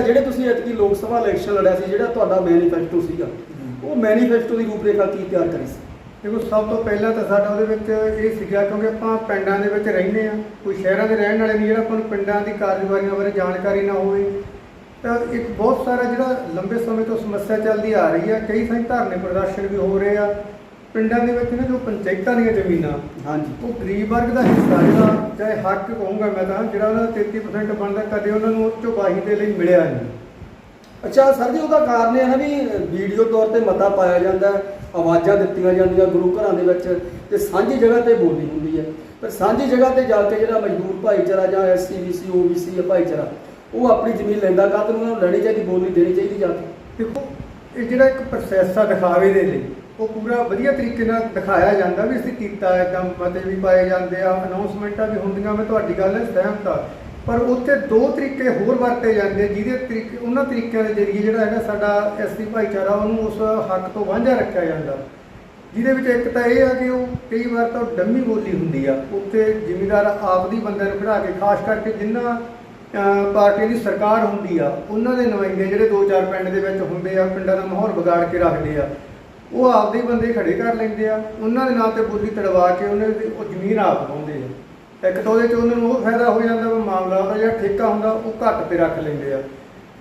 ਅੱਛਾ ਜਿਹੜੇ ਤੁਸੀਂ ਐਤਕੀ ਲੋਕ ਸਭਾ ਇਲੈਕਸ਼ਨ ਲੜਿਆ ਸੀ, ਜਿਹੜਾ ਤੁਹਾਡਾ ਮੈਨੀਫੈਸਟੋ ਸੀਗਾ, ਉਹ ਮੈਨੀਫੈਸਟੋ ਦੀ ਰੂਪਰੇਖਾ ਕੀ ਤਿਆਰ ਕਰੀ ਸੀ? ਦੇਖੋ, ਸਭ ਤੋਂ ਪਹਿਲਾਂ ਤਾਂ ਸਾਡਾ ਉਹਦੇ ਵਿੱਚ ਇਹ ਸੀਗਾ, ਕਿਉਂਕਿ ਆਪਾਂ ਪਿੰਡਾਂ ਦੇ ਵਿੱਚ ਰਹਿੰਦੇ ਆ ਕੋਈ ਸ਼ਹਿਰਾਂ ਦੇ ਰਹਿਣ ਵਾਲੇ ਨਹੀਂ, ਜਿਹੜਾ ਆਪਾਂ ਨੂੰ ਪਿੰਡਾਂ ਦੀ ਕਾਰਜਵਾਰੀਆਂ ਬਾਰੇ ਜਾਣਕਾਰੀ ਨਾ ਹੋਵੇ, ਤਾਂ ਇੱਕ ਬਹੁਤ ਸਾਰਾ ਜਿਹੜਾ ਲੰਬੇ ਸਮੇਂ ਤੋਂ ਸਮੱਸਿਆ ਚੱਲਦੀ ਆ ਰਹੀ ਆ, ਕਈ ਥਾਈਂ ਧਰਨੇ ਪ੍ਰਦਰਸ਼ਨ ਵੀ ਹੋ ਰਹੇ ਆ ਪਿੰਡਾਂ ਦੇ ਵਿੱਚ ਨਾ ਜੋ ਪੰਚਾਇਤਾਂ ਦੀਆਂ ਜ਼ਮੀਨਾਂ ਹਾਂਜੀ। ਉਹ ਗਰੀਬ ਵਰਗ ਦਾ ਹਿੱਸਾ ਜਿਹੜਾ ਚਾਹੇ ਹੱਕ ਕਹੂੰਗਾ ਮੈਂ ਤਾਂ ਜਿਹੜਾ ਉਹਨਾਂ ਦਾ 33% ਬਣਦਾ ਕਦੇ ਉਹਨਾਂ ਨੂੰ ਉਹ ਚੋਂ ਵਾਹੀ ਦੇ ਲਈ ਮਿਲਿਆ ਨਹੀਂ। ਅੱਛਾ ਸਰ ਜੀ ਉਹਦਾ ਕਾਰਨ ਇਹ ਹੈ ਵੀ ਵੀਡੀਓ ਤੌਰ ਤੇ ਮਤਾ ਪਾਇਆ ਜਾਂਦਾ ਆਵਾਜ਼ਾਂ ਦਿੱਤੀਆਂ ਜਾਂਦੀਆਂ ਗੁਰੂ ਘਰਾਂ ਦੇ ਵਿੱਚ ਤੇ ਸਾਂਝੀ ਜਗ੍ਹਾ ਤੇ ਬੋਲੀ ਹੁੰਦੀ ਹੈ। ਪਰ ਸਾਂਝੀ ਜਗ੍ਹਾ ਤੇ ਜਾ ਕੇ ਜਿਹੜਾ ਮਜ਼ਦੂਰ ਭਾਈਚਾਰਾ ਜਾਂ ਐਸਸੀ ਬੀਸੀ ਓਬੀਸੀ ਭਾਈਚਾਰਾ ਉਹ ਆਪਣੀ ਜ਼ਮੀਨ ਲੈਂਦਾ ਕਾਹਤੇ? ਉਹਨਾਂ ਨੂੰ ਲੈਣੀ ਚਾਹੀਦੀ ਬੋਲੀ ਦੇਣੀ ਚਾਹੀਦੀ ਜਾ ਕੇ। ਦੇਖੋ ਇਹ ਜਿਹੜਾ ਇੱਕ ਪ੍ਰੋਸੈਸ ਆ ਦਿਖਾਵੇ ਦੇ ਲਈ ਉਹ ਪੂਰਾ ਵਧੀਆ ਤਰੀਕੇ ਨਾਲ ਦਿਖਾਇਆ ਜਾਂਦਾ ਵੀ ਅਸੀਂ ਕੀਤਾ ਇਦਾਂ ਮਤੇ ਵੀ ਪਾਏ ਜਾਂਦੇ ਆ ਅਨਾਉਂਸਮੈਂਟਾਂ ਵੀ ਹੁੰਦੀਆਂ ਮੈਂ ਤੁਹਾਡੀ ਗੱਲ ਨਾਲ ਸਹਿਮਤ ਆ ਪਰ ਉੱਥੇ ਦੋ ਤਰੀਕੇ ਹੋਰ ਵਰਤੇ ਜਾਂਦੇ ਜਿਹਦੇ ਤਰੀਕੇ ਉਹਨਾਂ ਤਰੀਕਿਆਂ ਦੇ ਜ਼ਰੀਏ ਜਿਹੜਾ ਹੈਗਾ ਸਾਡਾ ਐਸਸੀ ਭਾਈਚਾਰਾ ਉਹਨੂੰ ਉਸ ਹੱਕ ਤੋਂ ਵਾਂਝਾ ਰੱਖਿਆ ਜਾਂਦਾ। ਜਿਹਦੇ ਵਿੱਚ ਇੱਕ ਤਾਂ ਇਹ ਆ ਕਿ ਉਹ ਕਈ ਵਾਰ ਤਾਂ ਡੰਮੀ ਬੋਲੀ ਹੁੰਦੀ ਆ ਉੱਥੇ ਜ਼ਿਮੀਦਾਰ ਆਪਦੀ ਬੰਦੇ ਨੂੰ ਖੜਾ ਕੇ ਖਾਸ ਕਰਕੇ ਜਿੰਨਾ ਅਹ, ਪਾਰਟੀ ਦੀ ਸਰਕਾਰ ਹੁੰਦੀ ਆ ਉਹਨਾਂ ਦੇ ਨੁਮਾਇੰਦੇ ਜਿਹੜੇ ਦੋ ਚਾਰ ਪਿੰਡ ਦੇ ਵਿੱਚ ਹੁੰਦੇ ਆ ਪਿੰਡਾਂ ਦਾ ਮਾਹੌਲ ਵਿਗਾੜ ਕੇ ਰੱਖਦੇ ਆ। ਉਹ ਆਪਦੇ ਹੀ ਬੰਦੇ ਖੜੇ ਕਰ ਲੈਂਦੇ ਆ। ਉਹਨਾਂ ਦੇ ਨਾਂ ਤੇ ਬੋਲੀ ਤੜਵਾ ਕੇ ਉਹਨਾਂ ਦੀ ਉਹ ਜ਼ਮੀਨ ਆਪ ਪਾਉਂਦੇ ਆ। ਇੱਕ ਤਾਂ ਉਹਦੇ ਚ ਉਹਨਾਂ ਨੂੰ ਉਹ ਫਾਇਦਾ ਹੋ ਜਾਂਦਾ ਵੀ ਮਾਮਲਾ ਉਹਦਾ ਜਿਹੜਾ ਠੇਕਾ ਹੁੰਦਾ, ਉਹ ਘੱਟ ਤੇ ਰੱਖ ਲੈਂਦੇ ਆ।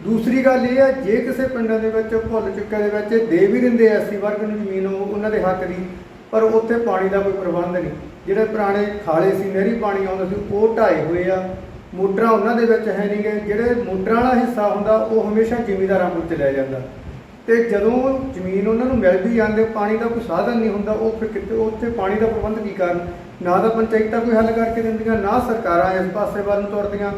ਦੂਸਰੀ ਗੱਲ ਇਹ ਆ, ਜੇ ਕਿਸੇ ਪਿੰਡਾਂ ਦੇ ਵਿੱਚ, ਭੁੱਲ ਚੁੱਕਿਆ ਦੇ ਵਿੱਚ ਦੇ ਵੀ ਦਿੰਦੇ ਐਸੀ ਵਰਗ ਨੂੰ ਜ਼ਮੀਨ, ਉਹ ਉਹਨਾਂ ਦੇ ਹੱਕ ਦੀ, ਪਰ ਉੱਥੇ ਪਾਣੀ ਦਾ ਕੋਈ ਪ੍ਰਬੰਧ ਨਹੀਂ। ਜਿਹੜੇ ਪੁਰਾਣੇ ਖਾਲੇ ਸੀ, ਨਹਿਰੀ ਪਾਣੀ ਆਉਂਦਾ ਸੀ, ਉਹ ਢਾਏ ਹੋਏ ਆ। ਮੋਟਰਾਂ ਉਹਨਾਂ ਦੇ ਵਿੱਚ ਹੈ ਨਹੀਂ ਗਏ ਜਿਹੜੇ ਮੋਟਰਾਂ ਵਾਲਾ ਹਿੱਸਾ ਹੁੰਦਾ, ਉਹ ਹਮੇਸ਼ਾ ਜ਼ਿਮੀਂਦਾਰਾਂ ਕੋਲ ਚਲਿਆ ਜਾਂਦਾ। ਤੇ ਜਦੋਂ ਜ਼ਮੀਨ ਉਹਨਾਂ ਨੂੰ ਮਿਲ ਵੀ ਜਾਂਦੇ, ਪਾਣੀ ਦਾ ਕੋਈ ਸਾਧਨ ਨਹੀਂ ਹੁੰਦਾ, ਉਹ ਫਿਰ ਕਿਤੇ ਉੱਥੇ ਪਾਣੀ ਦਾ ਪ੍ਰਬੰਧ ਕੀ ਕਰਨ? ਨਾ ਤਾਂ ਪੰਚਾਇਤਾਂ ਕੋਈ ਹੱਲ ਕਰਕੇ ਦਿੰਦੀਆਂ, ਨਾ ਸਰਕਾਰਾਂ ਇਸ ਪਾਸੇ ਵੱਲ ਨੂੰ ਤੁਰਦੀਆਂ।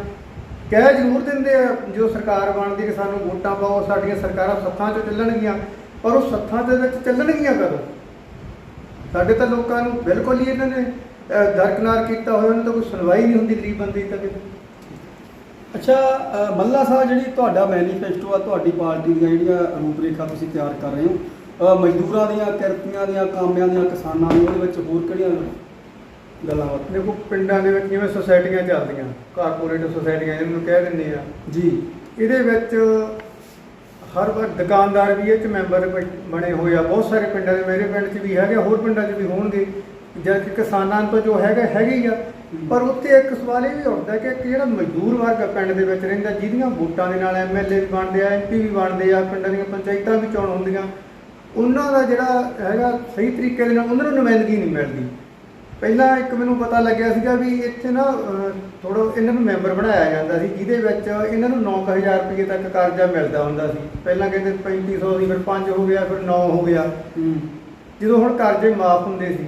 ਕਹਿ ਜ਼ਰੂਰ ਦਿੰਦੇ ਆ, ਜੋ ਸਰਕਾਰ ਬਣਦੀ ਕਿ ਸਾਨੂੰ ਵੋਟਾਂ ਪਾਓ, ਸਾਡੀਆਂ ਸਰਕਾਰਾਂ ਸੱਥਾਂ 'ਚ ਚੱਲਣਗੀਆਂ। ਪਰ ਉਹ ਸੱਥਾਂ ਦੇ ਵਿੱਚ ਚੱਲਣਗੀਆਂ ਕਦੋਂ? ਸਾਡੇ ਤਾਂ ਲੋਕਾਂ ਨੂੰ ਬਿਲਕੁਲ ਹੀ ਇਹਨਾਂ ਨੇ ਦਰਕਨਾਰ ਕੀਤਾ ਹੋਇਆ, ਉਹਨਾਂ ਤੋਂ ਕੋਈ ਸੁਣਵਾਈ ਨਹੀਂ ਹੁੰਦੀ ਗਰੀਬ ਬੰਦੇ ਦੀ ਤਾਂ ਕਿਤੇ ਅੱਛਾ ਅ, ਮੱਲਾ ਸਾਹਿਬ ਜਿਹੜੀ ਤੁਹਾਡਾ ਮੈਨੀਫੈਸਟੋ ਆ ਤੁਹਾਡੀ ਪਾਰਟੀ ਦੀਆਂ ਜਿਹੜੀਆਂ ਰੂਪਰੇਖਾ ਤੁਸੀਂ ਤਿਆਰ ਕਰ ਰਹੇ ਹੋ ਅ, ਮਜ਼ਦੂਰਾਂ ਦੀਆਂ ਕਿਰਤੀਆਂ ਦੀਆਂ ਕਾਮਿਆਂ ਦੀਆਂ ਕਿਸਾਨਾਂ ਦੀਆਂ ਉਹਦੇ ਵਿੱਚ ਹੋਰ ਕਿਹੜੀਆਂ ਗੱਲਾਂ ਬਾਤਾਂ ਦੇਖੋ ਪਿੰਡਾਂ ਦੇ ਵਿੱਚ ਜਿਵੇਂ ਸੁਸਾਇਟੀਆਂ ਚੱਲਦੀਆਂ ਕਾਰਪੋਰੇਟ ਸੁਸਾਇਟੀਆਂ ਜਿਹਨਾਂ ਨੂੰ ਕਹਿ ਦਿੰਦੇ ਆ। ਜੀ। ਇਹਦੇ ਵਿੱਚ ਹਰ ਵਾਰ ਦੁਕਾਨਦਾਰ ਵੀ ਇਹ ਚ ਮੈਂਬਰ ਬ- ਬਣੇ ਹੋਏ ਆ। ਬਹੁਤ ਸਾਰੇ ਪਿੰਡਾਂ ਦੇ ਮੇਰੇ ਪਿੰਡ 'ਚ ਵੀ ਹੈਗੇ ਹੋਰ ਪਿੰਡਾਂ 'ਚ ਵੀ ਹੋਣਗੇ। ਜਦ ਕਿ ਕਿਸਾਨਾਂ ਤੋਂ ਜੋ ਹੈਗਾ ਹੈਗੇ ਹੀ ਆ। ਪਰ ਉੱਥੇ ਇੱਕ ਸਵਾਲ ਇਹ ਵੀ ਉੱਠਦਾ ਕਿ ਇੱਕ ਜਿਹੜਾ ਮਜ਼ਦੂਰ ਵਰਗ ਆ ਪਿੰਡ ਦੇ ਵਿੱਚ ਰਹਿੰਦਾ ਜਿਹਦੀਆਂ ਵੋਟਾਂ ਦੇ ਨਾਲ ਐਮਐਲਏ ਵੀ ਬਣਦੇ ਆ ਐਮਪੀ ਵੀ ਬਣਦੇ ਆ ਪਿੰਡਾਂ ਦੀਆਂ ਪੰਚਾਇਤਾਂ ਵੀ ਚੋਣ ਹੁੰਦੀਆਂ। ਉਹਨਾਂ ਦਾ ਜਿਹੜਾ ਹੈਗਾ ਸਹੀ ਤਰੀਕੇ ਦੇ ਨਾਲ ਉਹਨਾਂ ਨੂੰ ਨੁਮਾਇੰਦਗੀ ਨਹੀਂ ਮਿਲਦੀ। ਪਹਿਲਾਂ ਇੱਕ ਮੈਨੂੰ ਪਤਾ ਲੱਗਿਆ ਸੀਗਾ ਵੀ ਇੱਥੇ ਨਾ ਥੋੜਾ ਇਹਨਾਂ ਨੂੰ ਮੈਂਬਰ ਬਣਾਇਆ ਜਾਂਦਾ ਸੀ ਜਿਹਦੇ ਵਿੱਚ ਇਹਨਾਂ ਨੂੰ 9000 ਰੁਪਏ ਤੱਕ ਕਰਜ਼ਾ ਮਿਲਦਾ ਹੁੰਦਾ ਸੀ। ਪਹਿਲਾਂ ਕਹਿੰਦੇ 3500 ਸੀ ਫਿਰ 5 ਹੋ ਗਿਆ ਫਿਰ 9 ਹੋ ਗਿਆ। ਜਦੋਂ ਹੁਣ ਕਰਜ਼ੇ ਮਾਫ ਹੁੰਦੇ ਸੀ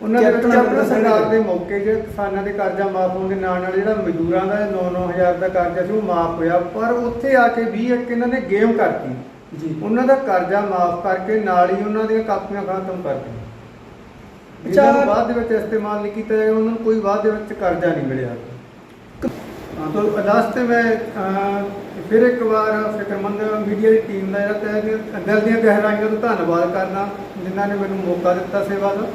ਉਹਨਾਂ ਦੇ ਵਿੱਚ ਆਪਣਾ ਸਰਕਾਰ ਦੇ ਮੌਕੇ ਜੇ ਕਿਸਾਨਾਂ ਦੇ ਕਰਜ਼ਾ ਮਾਫ ਹੋਣ ਦੇ ਨਾਲ ਨਾਲ ਜਿਹੜਾ ਮਜ਼ਦੂਰਾਂ ਦਾ 9-9000 ਦਾ ਕਰਜ਼ਾ ਸੀ ਉਹ ਮਾਫ ਹੋਇਆ ਪਰ ਉੱਥੇ ਆ ਕੇ ਵੀ ਇੱਕ ਇਹਨਾਂ ਨੇ ਗੇਮ ਕਰਤੀ। ਜੀ। ਉਹਨਾਂ ਦਾ ਕਰਜ਼ਾ ਮਾਫ ਕਰਕੇ ਨਾਲ ਹੀ ਉਹਨਾਂ ਦੀਆਂ ਕਾਪੀਆਂ ਖਤਮ ਕਰਤੀਆਂ ਅੱਛਾ। ਜਿਹਨਾਂ ਨੂੰ ਬਾਅਦ ਦੇ ਵਿੱਚ ਇਸਤੇਮਾਲ ਨਹੀਂ ਕੀਤਾ ਜਾਏਗਾ ਉਹਨਾਂ ਨੂੰ ਕੋਈ ਬਾਅਦ ਦੇ ਵਿੱਚ ਕਰਜ਼ਾ ਨਹੀਂ ਮਿਲਿਆ। ਹਾਂ, ਤੋ ਲਾਸਟ ਤੇ ਮੈਂ ਫਿਰ ਇੱਕ ਵਾਰ ਫਿਕਰਮੰਦ ਮੀਡੀਆ ਦੀ ਟੀਮ ਦਾ ਜਿਹੜਾ ਤਹਿ ਦਿਲ ਦੀਆਂ ਗਹਿਰਾਈਆਂ ਤੋਂ ਧੰਨਵਾਦ ਕਰਨਾ ਜਿਨ੍ਹਾਂ ਨੇ ਮੈਨੂੰ ਮੌਕਾ ਦਿੱਤਾ ਸੇਵਾ ਦਾ।